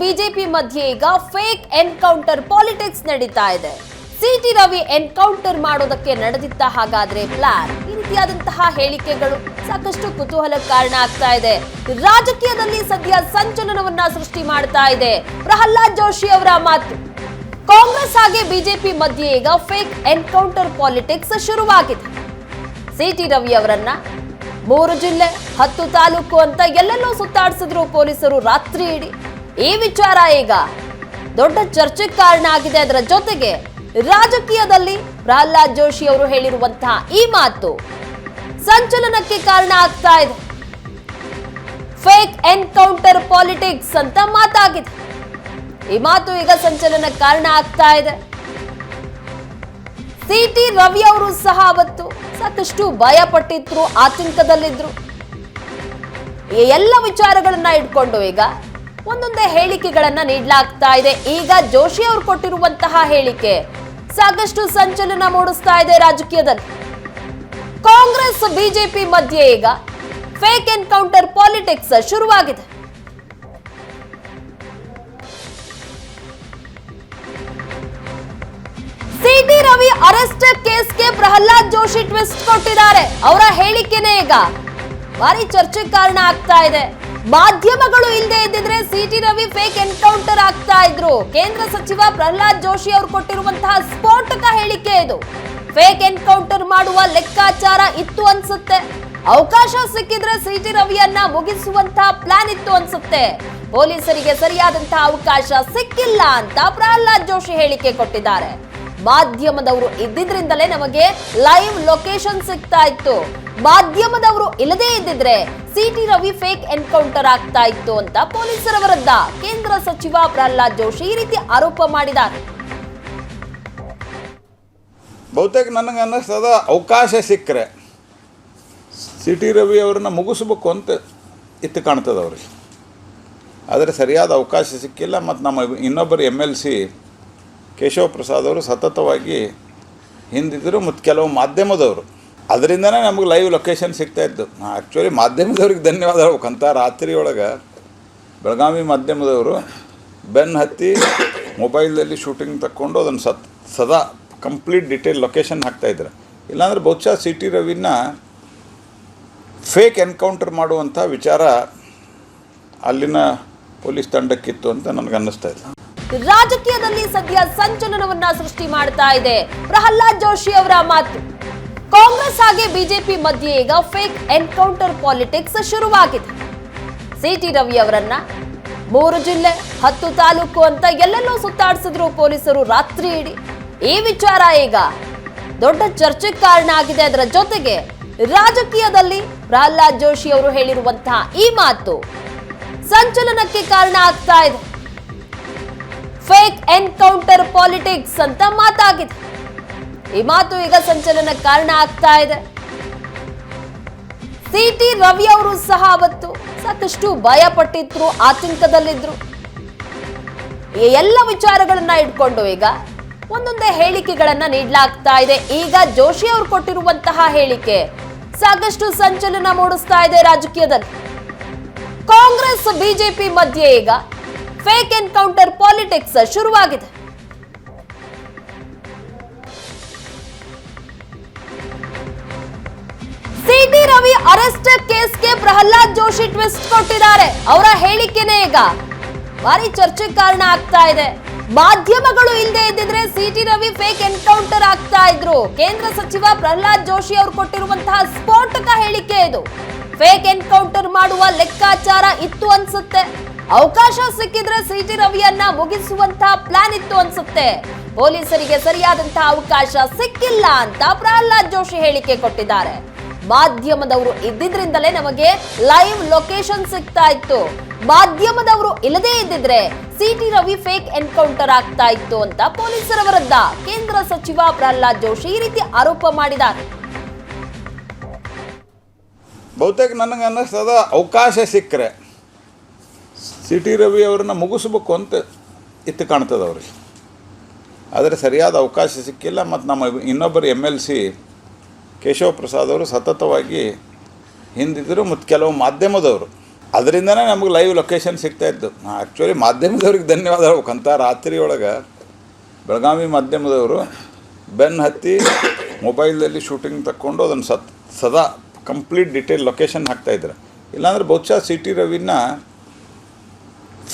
BJP ಮಧ್ಯೆ ಈಗ fake encounter politics ನಡೀತಾ ಇದೆ. ಸಿಟಿ ರವಿ ಎನ್ಕೌಂಟರ್ ಮಾಡೋದಕ್ಕೆ ನಡೆದಿತ್ತ ಹಾಗಾದ್ರೆ ಪ್ಲಾನ್ ಈ ರೀತಿಯಾದಂತಹ ಹೇಳಿಕೆಗಳು ಸಾಕಷ್ಟು ಕುತೂಹಲಕ್ಕೆ ಕಾರಣ ಆಗ್ತಾ ಇದೆ. ರಾಜಕೀಯದಲ್ಲಿ ಸದ್ಯ ಸಂಚಲನವನ್ನ ಸೃಷ್ಟಿ ಮಾಡ್ತಾ ಇದೆ. ಪ್ರಹ್ಲಾದ್ ಜೋಶಿ ಅವರ ಮಾತು. ಕಾಂಗ್ರೆಸ್ ಹಾಗೆ ಬಿಜೆಪಿ ಮಧ್ಯೆ ಈಗ ಫೇಕ್ ಎನ್ಕೌಂಟರ್ ಪಾಲಿಟಿಕ್ಸ್ ಶುರುವಾಗಿದೆ. ಸಿಟಿ ರವಿ ಅವರನ್ನ ಮೂರು ಜಿಲ್ಲೆ, ಹತ್ತು ತಾಲೂಕು ಅಂತ ಎಲ್ಲೆಲ್ಲೋ ಸುತ್ತಾಡಿಸಿದ್ರು ಪೊಲೀಸರು ರಾತ್ರಿ ಇಡೀ. ಈ ವಿಚಾರ ಈಗ ದೊಡ್ಡ ಚರ್ಚೆಗೆ ಕಾರಣ ಆಗಿದೆ ಅದರ ಜೊತೆಗೆ ರಾಜಕೀಯದಲ್ಲಿ ಪ್ರಹ್ಲಾದ್ ಜೋಶಿ ಅವರು ಹೇಳಿರುವಂತಹ ಈ ಮಾತು ಸಂಚಲನಕ್ಕೆ ಕಾರಣ ಆಗ್ತಾ ಇದೆ. ಫೇಕ್ ಎನ್ಕೌಂಟರ್ ಪಾಲಿಟಿಕ್ಸ್ ಅಂತ ಮಾತಾಗಿದೆ. ಈ ಮಾತು ಈಗ ಸಂಚಲನ ಕಾರಣ ಆಗ್ತಾ ಇದೆ. ಸಿಟಿ ರವಿ ಅವರು ಸಹ ಅವತ್ತು ಸಾಕಷ್ಟು ಭಯ ಪಟ್ಟಿದ್ರು ಆತಂಕದಲ್ಲಿದ್ರು. ಈ ಎಲ್ಲ ವಿಚಾರಗಳನ್ನ ಇಟ್ಕೊಂಡು ಈಗ ಒಂದೊಂದೇ ಹೇಳಿಕೆಗಳನ್ನ ನೀಡಲಾಗ್ತಾ ಇದೆ. ಈಗ ಜೋಶಿ ಅವರು ಕೊಟ್ಟಿರುವಂತಹ ಹೇಳಿಕೆ, ಸಾಕಷ್ಟು ಸಂಚಲನ ಮೂಡಿಸ್ತಾ ಇದೆ ರಾಜಕೀಯದಲ್ಲಿ. ಕಾಂಗ್ರೆಸ್, ಬಿಜೆಪಿ ಮಧ್ಯೆ ಈಗ ಫೇಕ್ ಎನ್ಕೌಂಟರ್ ಪಾಲಿಟಿಕ್ಸ್ ಶುರುವಾಗಿದೆ. ಸಿಟಿ ರವಿ ಅರೆಸ್ಟ್ ಕೇಸ್ಗೆ ಪ್ರಹ್ಲಾದ್ ಜೋಶಿ ಟ್ವಿಸ್ಟ್ ಕೊಟ್ಟಿದ್ದಾರೆ. ಅವರ ಹೇಳಿಕೆನೇ ಈಗ ಭಾರಿ ಚರ್ಚೆ ಕಾರಣ ಆಗ್ತಾ ಇದೆ. ಮಾಧ್ಯಮಗಳು ಇಲ್ಲದೆ ಇದ್ದಿದ್ರೆ ಸಿಟಿ ರವಿ ಫೇಕ್ ಎನ್ಕೌಂಟರ್ ಆಗ್ತಾ ಇದ್ರು. ಕೇಂದ್ರ ಸಚಿವ ಪ್ರಹ್ಲಾದ್ ಜೋಶಿ ಅವರು ಕೊಟ್ಟಿರುವಂತಹ ಸ್ಫೋಟಕ ಹೇಳಿಕೆ ಇದು. ಫೇಕ್ ಎನ್ಕೌಂಟರ್ ಮಾಡುವ ಲೆಕ್ಕಾಚಾರ ಇತ್ತು ಅನ್ಸುತ್ತೆ. ಅವಕಾಶ ಸಿಕ್ಕಿದ್ರೆ ಸಿಟಿ ರವಿಯನ್ನ ಮುಗಿಸುವಂತಹ ಪ್ಲಾನ್ ಇತ್ತು ಅನ್ಸುತ್ತೆ. ಪೊಲೀಸರಿಗೆ ಸರಿಯಾದಂತಹ ಅವಕಾಶ ಸಿಕ್ಕಿಲ್ಲ ಅಂತ ಪ್ರಹ್ಲಾದ್ ಜೋಶಿ ಹೇಳಿಕೆ ಕೊಟ್ಟಿದ್ದಾರೆ. ಮಾಧ್ಯಮದವರು ಇದ್ದಿದ್ರಿಂದಲೇ ನಮಗೆ ಲೈವ್ ಲೊಕೇಶನ್ ಸಿಗ್ತಾ ಇತ್ತು. ಮಾಧ್ಯಮದವರು ಇಲ್ಲದೇ ಇದ್ದಿದ್ರೆ ಸಿಟಿ ರವಿ ಫೇಕ್ ಎನ್ಕೌಂಟರ್ ಆಗ್ತಾ ಇತ್ತು ಅಂತ ಪೊಲೀಸರ ವಿರುದ್ಧ ಕೇಂದ್ರ ಸಚಿವ ಪ್ರಹ್ಲಾದ್ ಜೋಶಿ ಈ ರೀತಿ ಆರೋಪ ಮಾಡಿದ್ದಾರೆ. ಬಹುತೇಕ ನನಗೆ ಅನ್ನಿಸ್ತದ ಅವಕಾಶ ಸಿಕ್ಕರೆ. ಸಿ ಟಿ ರವಿ ಅವ್ರನ್ನ ಮುಗಿಸ್ಬೇಕು ಅಂತ ಇತ್ತು ಕಾಣ್ತದೆ ಅವ್ರಿಗೆ. ಆದರೆ ಸರಿಯಾದ ಅವಕಾಶ ಸಿಕ್ಕಿಲ್ಲ ಮತ್ತು ನಮ್ಮ ಇನ್ನೊಬ್ಬರು M L C Keshava Prasad ಅವರು ಸತತವಾಗಿ ಹಿಂದಿದ್ದರು ಮತ್ತು ಕೆಲವು ಮಾಧ್ಯಮದವರು. ಅದರಿಂದನೇ ನಮಗೆ ಲೈವ್ ಲೊಕೇಶನ್ ಸಿಗ್ತಾಯಿತ್ತು ಆ್ಯಕ್ಚುಲಿ ಮಾಧ್ಯಮದವ್ರಿಗೆ ಧನ್ಯವಾದ ಹೇಳ್ಬೇಕಂತ ರಾತ್ರಿ ಒಳಗೆ ಬೆಳಗಾವಿ ಮಾಧ್ಯಮದವರು ಬೆನ್ ಹತ್ತಿ ಮೊಬೈಲಲ್ಲಿ ಶೂಟಿಂಗ್ ತಕ್ಕೊಂಡು ಅದನ್ನು ಸತ್, ಸದಾ ಕಂಪ್ಲೀಟ್ ಡಿಟೇಲ್ ಲೊಕೇಶನ್ ಹಾಕ್ತಾಯಿದ್ರು ಇಲ್ಲಾಂದರೆ ಬಹುಶಃ ಸಿ ಟಿ ರವಿನ ಫೇಕ್ ಎನ್ಕೌಂಟರ್ ಮಾಡುವಂಥ ವಿಚಾರ ಅಲ್ಲಿನ ಪೊಲೀಸ್ ತಂಡಕ್ಕಿತ್ತು ಅಂತ ನನಗೆ ಅನ್ನಿಸ್ತಾ ಇದೆ. ರಾಜಕೀಯದಲ್ಲಿ ಸದ್ಯ ಸಂಚಲನವನ್ನ ಸೃಷ್ಟಿ ಮಾಡ್ತಾ ಇದೆ. ಪ್ರಹ್ಲಾದ್ ಜೋಶಿ ಅವರ ಮಾತು. ಕಾಂಗ್ರೆಸ್ ಹಾಗೆ ಬಿಜೆಪಿ ಮಧ್ಯೆ ಈಗ ಫೇಕ್ ಎನ್ಕೌಂಟರ್ ಪಾಲಿಟಿಕ್ಸ್ ಶುರುವಾಗಿದೆ. ಸಿಟಿ ರವಿ ಅವರನ್ನ ಮೂರು ಜಿಲ್ಲೆ, ಹತ್ತು ತಾಲೂಕು ಅಂತ ಎಲ್ಲೆಲ್ಲೋ ಸುತ್ತಾಡಿಸಿದ್ರು ಪೊಲೀಸರು ರಾತ್ರಿ ಇಡೀ. ಈ ವಿಚಾರ ಈಗ ದೊಡ್ಡ ಚರ್ಚೆಗೆ ಕಾರಣ ಆಗಿದೆ. ಅದರ ಜೊತೆಗೆ ರಾಜಕೀಯದಲ್ಲಿ ಪ್ರಹ್ಲಾದ್ ಜೋಶಿ ಅವರು ಹೇಳಿರುವಂತಹ ಈ ಮಾತು ಸಂಚಲನಕ್ಕೆ ಕಾರಣ ಆಗ್ತಾ ಇದೆ. ಫೇಕ್ ಎನ್ಕೌಂಟರ್ ಪಾಲಿಟಿಕ್ಸ್ ಅಂತ ಮಾತಾಗಿದೆ. ಈ ಮಾತು ಈಗ ಸಂಚಲನ ಕಾರಣ ಆಗ್ತಾ ಇದೆ. ಸಿಟಿ ರವಿ ಅವರು ಸಹ ಅವತ್ತು ಸಾಕಷ್ಟು ಭಯ ಪಟ್ಟಿದ್ರು ಆತಂಕದಲ್ಲಿದ್ರು. ಈ ಎಲ್ಲ ವಿಚಾರಗಳನ್ನ ಇಟ್ಕೊಂಡು ಈಗ ಒಂದೊಂದೇ ಹೇಳಿಕೆಗಳನ್ನ ನೀಡಲಾಗ್ತಾ ಇದೆ. ಈಗ ಜೋಶಿ ಅವರು ಕೊಟ್ಟಿರುವಂತಹ ಹೇಳಿಕೆ ಸಾಕಷ್ಟು ಸಂಚಲನ ಮೂಡಿಸ್ತಾ ಇದೆ ರಾಜಕೀಯದಲ್ಲಿ. ಕಾಂಗ್ರೆಸ್ ಬಿಜೆಪಿ ಮಧ್ಯೆ ಈಗ ಫೇಕ್ ಎನ್ಕೌಂಟರ್ ಪಾಲಿಟಿಕ್ಸ್ ಶುರುವಾಗಿದೆ. ಸಿಟಿ ರವಿ ಅರೆಸ್ಟ್ ಕೇಸ್ಗೆ ಪ್ರಹ್ಲಾದ್ ಜೋಶಿ ಟ್ವಿಸ್ಟ್ ಕೊಟ್ಟಿದ್ದಾರೆ. ಅವರ ಹೇಳಿಕೆನೇ ಈಗ. ಭಾರಿ ಚರ್ಚೆಗೆ ಕಾರಣ ಆಗ್ತಾ ಇದೆ. ಮಾಧ್ಯಮಗಳು ಇಲ್ಲದೆ ಇದ್ದಿದ್ರೆ ಸಿಟಿ ರವಿ ಫೇಕ್ ಎನ್ಕೌಂಟರ್ ಆಗ್ತಾ ಇದ್ರು. ಕೇಂದ್ರ ಸಚಿವ ಪ್ರಹ್ಲಾದ್ ಜೋಶಿ ಅವರು ಕೊಟ್ಟಿರುವಂತಹ ಸ್ಫೋಟಕ ಹೇಳಿಕೆ ಇದು. ಫೇಕ್ ಎನ್ಕೌಂಟರ್ ಮಾಡುವ ಲೆಕ್ಕಾಚಾರ ಇತ್ತು ಅನ್ಸುತ್ತೆ. ಅವಕಾಶ ಸಿಕ್ಕಿದ್ರೆ ಸಿಟಿ ರವಿಯನ್ನ ಮುಗಿಸುವಂತಹ ಪ್ಲಾನ್ ಇತ್ತು ಅನ್ಸುತ್ತೆ. ಪೊಲೀಸರಿಗೆ ಸರಿಯಾದಂತಹ ಅವಕಾಶ ಸಿಕ್ಕಿಲ್ಲ ಅಂತ ಪ್ರಹ್ಲಾದ್ ಜೋಶಿ ಹೇಳಿಕೆ ಕೊಟ್ಟಿದ್ದಾರೆ. ಮಾಧ್ಯಮದವರು ಇದ್ದಿದ್ರಿಂದಲೇ ನಮಗೆ ಲೈವ್ ಲೊಕೇಶನ್ ಸಿಗ್ತಾ ಇತ್ತು. ಮಾಧ್ಯಮದವರು ಇಲ್ಲದೇ ಇದ್ದಿದ್ರೆ ಸಿಟಿ ರವಿ ಫೇಕ್ ಎನ್ಕೌಂಟರ್ ಆಗ್ತಾ ಇತ್ತು ಅಂತ ಪೊಲೀಸರ ವಿರುದ್ಧ ಕೇಂದ್ರ ಸಚಿವ ಪ್ರಹ್ಲಾದ್ ಜೋಶಿ ಈ ರೀತಿ ಆರೋಪ ಮಾಡಿದ್ದಾರೆ. ಬಹುತೇಕ ನನಗೆ ಅನ್ನಿಸ್ತದ ಅವಕಾಶ ಸಿಕ್ಕರೆ. ಸಿ ಟಿ ರವಿ ಅವ್ರನ್ನ ಮುಗಿಸ್ಬೇಕು ಅಂತ ಇತ್ತು ಕಾಣ್ತದೆ ಅವ್ರಿಗೆ ಆದರೆ ಸರಿಯಾದ ಅವಕಾಶ ಸಿಕ್ಕಿಲ್ಲ, ಮತ್ತು ನಮ್ಮ ಇನ್ನೊಬ್ಬರು M L C Keshava Prasad ಅವರು ಸತತವಾಗಿ ಹಿಂದಿದ್ದರು ಮತ್ತು ಕೆಲವು ಮಾಧ್ಯಮದವರು. ಅದರಿಂದನೇ ನಮಗೆ ಲೈವ್ ಲೊಕೇಶನ್ ಸಿಗ್ತಾ ಇತ್ತು. ಆ್ಯಕ್ಚುಲಿ ಮಾಧ್ಯಮದವ್ರಿಗೆ ಧನ್ಯವಾದ ಹೇಳ್ಬೇಕಂತ ರಾತ್ರಿ ಒಳಗೆ ಬೆಳಗಾವಿ ಮಾಧ್ಯಮದವರು ಬೆನ್ ಹತ್ತಿ ಮೊಬೈಲಲ್ಲಿ ಶೂಟಿಂಗ್ ತಕ್ಕೊಂಡು ಅದನ್ನು ಸತ್, ಸದಾ ಕಂಪ್ಲೀಟ್ ಡಿಟೇಲ್ ಲೊಕೇಶನ್ ಹಾಕ್ತಾಯಿದ್ರು ಇಲ್ಲಾಂದ್ರೆ ಬಹುಶಃ ಸಿ ಟಿ ರವಿನ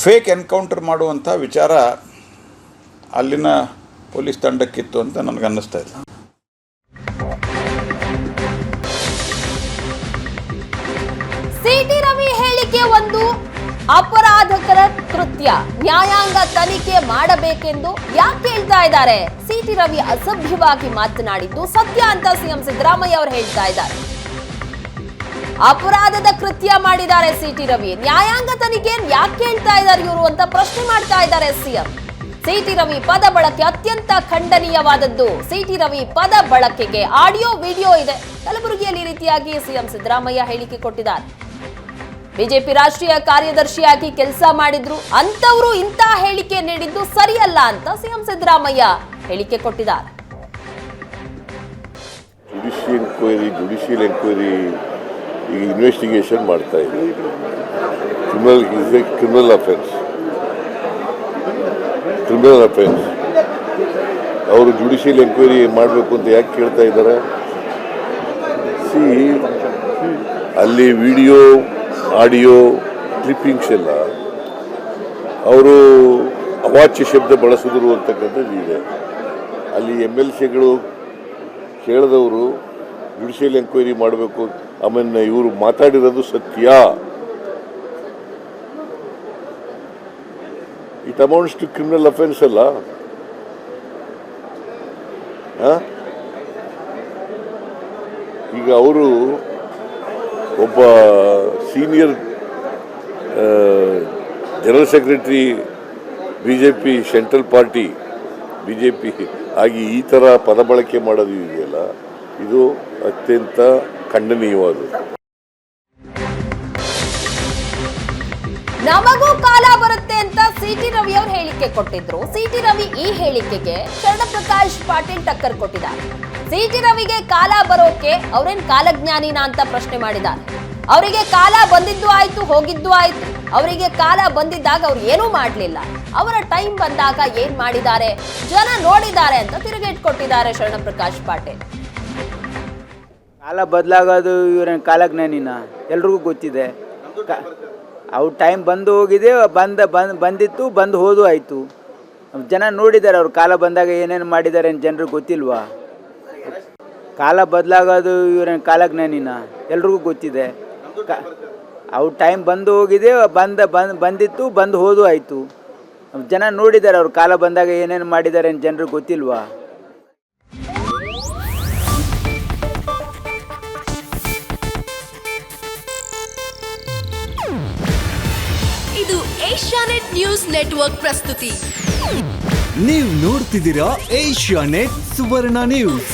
ಫೇಕ್ ಎನ್ಕೌಂಟರ್ ಮಾಡುವಂಥ ವಿಚಾರ ಅಲ್ಲಿನ ಪೊಲೀಸ್ ತಂಡಕ್ಕಿತ್ತು ಅಂತ ನನಗೆ ಅನ್ನಿಸ್ತಾ ಇದೆ ಅಪರಾಧಕರ ಕೃತ್ಯ. ನ್ಯಾಯಾಂಗ ತನಿಖೆ ಮಾಡಬೇಕೆಂದು ಯಾಕೆ ಹೇಳ್ತಾ ಇದ್ದಾರೆ? ಸಿಟಿ ರವಿ ಅಸಭ್ಯವಾಗಿ ಮಾತನಾಡಿದ್ದು ಸತ್ಯ ಅಂತ ಸಿಎಂ ಸಿದ್ದರಾಮಯ್ಯ ಅವರು ಹೇಳ್ತಾ ಇದ್ದಾರೆ. ಅಪರಾಧದ ಕೃತ್ಯ ಮಾಡಿದ್ದಾರೆ ಸಿಟಿ ರವಿ. ನ್ಯಾಯಾಂಗ ತನಿಖೆ ಯಾಕೆ ಹೇಳ್ತಾ ಇದ್ದಾರೆ ಇವರು ಅಂತ ಪ್ರಶ್ನೆ ಮಾಡ್ತಾ ಇದ್ದಾರೆ ಸಿಎಂ ಸಿಟಿ ರವಿ ಪದ ಬಳಕೆ ಅತ್ಯಂತ ಖಂಡನೀಯವಾದದ್ದು. ಸಿಟಿ ರವಿ ಪದ ಬಳಕೆಗೆ ಆಡಿಯೋ, ವಿಡಿಯೋ ಇದೆ. ಕಲಬುರಗಿಯಲ್ಲಿ ರೀತಿಯಾಗಿ ಸಿಎಂ ಸಿದ್ದರಾಮಯ್ಯ ಹೇಳಿಕೆ ಕೊಟ್ಟಿದ್ದಾರೆ. ಬಿಜೆಪಿ ರಾಷ್ಟ್ರೀಯ ಕಾರ್ಯದರ್ಶಿಯಾಗಿ ಕೆಲಸ ಮಾಡಿದ್ರು ಅಂತವರು ಇಂತಹ ಹೇಳಿಕೆ ನೀಡಿದ್ದು ಸರಿಯಲ್ಲ ಅಂತ ಸಿಎಂ ಸಿದ್ದರಾಮಯ್ಯ ಹೇಳಿಕೆ ಕೊಟ್ಟಿದ್ದಾರೆ. ಜುಡಿಷಿಯಲ್ ಎನ್ಕ್ವೈರಿ ಜುಡಿಷಿಯಲ್ ಎನ್ಕ್ವೈರಿ ಈಗ ಇನ್ವೆಸ್ಟಿಗೇಷನ್ ಮಾಡ್ತಾ ಇದೆ. Criminal is a criminal offence criminal offence ಅವರು ಜುಡಿಷಿಯಲ್ ಎನ್ಕ್ವೈರಿ ಮಾಡಬೇಕು ಅಂತ ಯಾಕೆ ಕೇಳ್ತಾ ಇದ್ದಾರೆ ಸಿ ಅಲ್ಲಿ ವಿಡಿಯೋ ಆಡಿಯೋ ಕ್ಲಿಪ್ಪಿಂಗ್ಸ್ ಎಲ್ಲ ಅವರು ಅವಾಚ್ಯ ಶಬ್ದ ಬಳಸಿದ್ರು ಅಂತಕ್ಕಂಥದ್ದು ಇದೆ. ಅಲ್ಲಿ ಎಂ ಎಲ್ ಸಿಗಳು ಕೇಳಿದವರು, ಜುಡಿಷಿಯಲ್ ಎಂಕ್ವೈರಿ ಮಾಡಬೇಕು ಆಮೇಲೆ ಇವರು ಮಾತಾಡಿರೋದು ಸತ್ಯ. It amounts to criminal offence ಅಲ್ಲ? ಈಗ ಅವರು ಒಬ್ಬ senior general secretary B J P central party B J P ಆಗಿ ಈ ಥರ ಪದ ಬಳಕೆ ಮಾಡೋದು ಇದೆಯಲ್ಲ, ಇದು ಅತ್ಯಂತ ಖಂಡನೀಯವಾದ ನಮಗೂ ಕಾಲ ಬರುತ್ತೆ ಅಂತ ಸಿಟಿ ರವಿ ಅವರು ಹೇಳಿಕೆ ಕೊಟ್ಟಿದ್ರು. ಸಿಟಿ ರವಿ ಈ ಹೇಳಿಕೆಗೆ ಶರಣಪ್ರಕಾಶ್ ಪಾಟೀಲ್ ಟಕ್ಕರ್ ಕೊಟ್ಟಿದ್ದಾರೆ. ಸಿಟಿ ರವಿಗೆ ಕಾಲ ಬರೋಕೆ ಅವ್ರೇನ್ ಕಾಲಜ್ಞಾನಿನ ಅಂತ ಪ್ರಶ್ನೆ ಮಾಡಿದ್ದಾರೆ. ಅವರಿಗೆ ಕಾಲ ಬಂದಿದ್ದು ಆಯ್ತು, ಹೋಗಿದ್ದು ಆಯ್ತು. ಅವರಿಗೆ ಕಾಲ ಬಂದಿದ್ದಾಗ ಅವ್ರು ಏನೂ ಮಾಡಲಿಲ್ಲ. ಅವರ ಟೈಮ್ ಬಂದಾಗ ಏನ್ ಮಾಡಿದ್ದಾರೆ? ಜನ ನೋಡಿದ್ದಾರೆ ಅಂತ ತಿರುಗೇಟ್ ಕೊಟ್ಟಿದ್ದಾರೆ ಶರಣಪ್ರಕಾಶ್ ಪಾಟೀಲ್. ಕಾಲ ಬದಲಾಗೋದು ಇವರ ಕಾಲಜ್ಞಾನಿನ. ಎಲ್ರಿಗೂ ಗೊತ್ತಿದೆ. ಅವ್ರ ಟೈಮ್ ಬಂದು ಹೋಗಿದೆ, ಬಂದ, ಬಂದ್, ಬಂದಿತ್ತು, ಬಂದು ಹೋದು ಆಯಿತು. ಜನ ನೋಡಿದ್ದಾರೆ ಅವ್ರು ಕಾಲ ಬಂದಾಗ ಏನೇನು ಮಾಡಿದ್ದಾರೆ ಅಂತ ಜನರಿಗೆ ಗೊತ್ತಿಲ್ವಾ? ಕಾಲ ಬದಲಾಗೋದು ಇವರ ಕಾಲಜ್ಞಾನಿನ. ಎಲ್ರಿಗೂ ಗೊತ್ತಿದೆ. ಅವ್ರ ಟೈಮ್ ಬಂದು ಹೋಗಿದೆ ಬಂದ ಬಂದ್ ಬಂದಿತ್ತು ಬಂದು ಹೋದು ಆಯಿತು. ಜನ ನೋಡಿದ್ದಾರೆ ಅವ್ರ ಕಾಲ ಬಂದಾಗ ಏನೇನು ಮಾಡಿದ್ದಾರೆ ಅಂತ ಜನರಿಗೆ ಗೊತ್ತಿಲ್ವಾ? ಇದು ಏಷ್ಯಾನೆಟ್ ನ್ಯೂಸ್ ನೆಟ್ವರ್ಕ್ ಪ್ರಸ್ತುತಿ. ನೀವು ನೋಡ್ತಿದ್ದೀರಾ ಏಷ್ಯಾ ನೆಟ್ ಸುವರ್ಣ ನ್ಯೂಸ್.